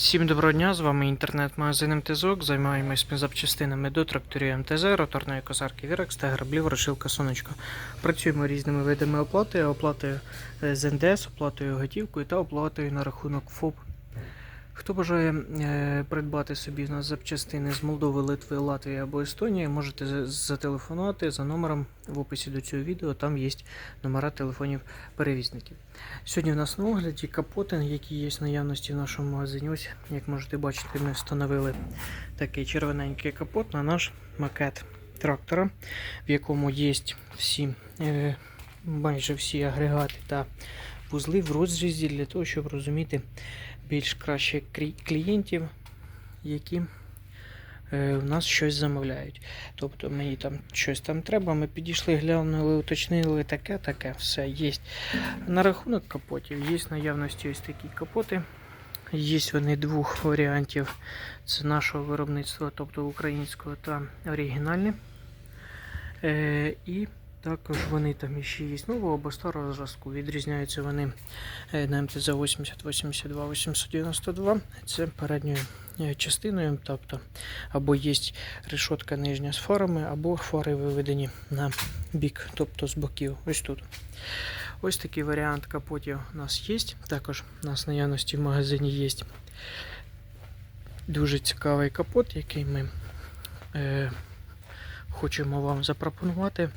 Всім доброго дня, з вами інтернет-магазин МТЗОК. Займаємось ми запчастинами до тракторів МТЗ, роторної косарки Вірекс та граблів Рошилка Сонечко. Працюємо різними видами оплати, оплатою е, з НДС, оплатою готівкою та оплатою на рахунок ФОП. Хто бажає е, придбати собі у нас запчастини з Молдови, Литви, Латвії або Естонії, можете зателефонувати за номером в описі до цього відео. Там є номера телефонів перевізників. Сьогодні в нас на огляді капоти, які є в наявності в нашому магазині. Ось, як можете бачити, ми встановили такий червоненький капот на наш макет трактора, в якому є всі, е, майже всі агрегати та вузли в розрізі для того, щоб розуміти більш краще клієнтів, які е, в нас щось замовляють. Тобто мені там щось там треба, ми підійшли, глянули, уточнили таке, таке, все є. На рахунок капотів є наявності ось такі капоти. Є вони двох варіантів. Це нашого виробництва, тобто українського та оригінальне. Е, і також вони там ще є нового або старого зразку. Відрізняються вони на МТЗ 80, 82, 892. Це передньою е, частиною, тобто або є решотка нижня з фарами, або фари виведені на бік, тобто з боків. Ось тут. Ось такий варіант капотів у нас є. Також у нас наявності в магазині є дуже цікавий капот, який ми е, хочемо вам запропонувати.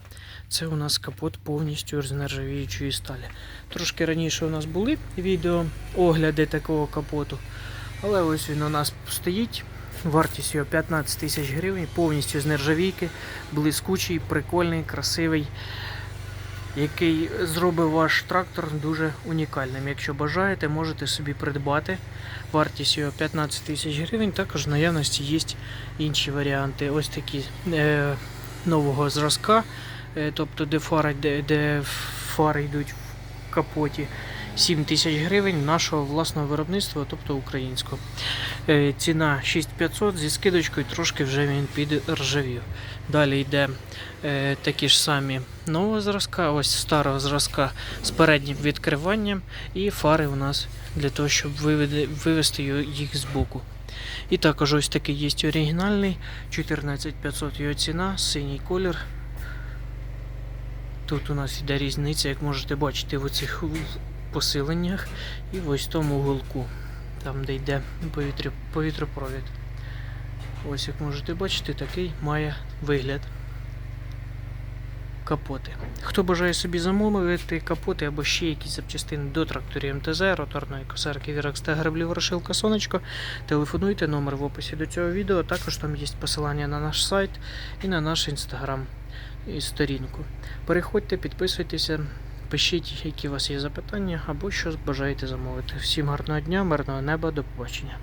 Це у нас капот повністю з нержавіючої сталі. Трошки раніше у нас були відео огляди такого капоту, але ось він у нас стоїть. Вартість його 15 тисяч гривень, повністю з нержавійки, блискучий, прикольний, красивий, який зробив ваш трактор дуже унікальним. Якщо бажаєте, можете собі придбати. Вартість його 15 тисяч гривень. Також в наявності є інші варіанти. Ось такі е, нового зразка, е, тобто де фари, де, де фари йдуть в капоті. 7 тисяч гривень нашого власного виробництва, тобто українського. Е, ціна 6500 зі скидочкою трошки вже він підржавів. Далі йде е, такі ж самі нового зразка, ось старого зразка з переднім відкриванням, і фари у нас для того, щоб виведе, вивести їх з боку. І також ось такий є оригінальний, 14500 його ціна, синій колір. Тут у нас йде різниця, як можете бачити в цих посиленнях і в ось тому уголку, там де йде повітря, повітропровід. Ось як можете бачити, такий має вигляд капоти. Хто бажає собі замовити капоти або ще якісь запчастини до тракторів МТЗ, роторної косарки Віракс та граблів Ворошилка Сонечко, телефонуйте номер в описі до цього відео. Також там є посилання на наш сайт і на наш інстаграм і сторінку. Переходьте, підписуйтеся, пишіть, які у вас є запитання або що бажаєте замовити. Всім гарного дня, мирного неба, до побачення.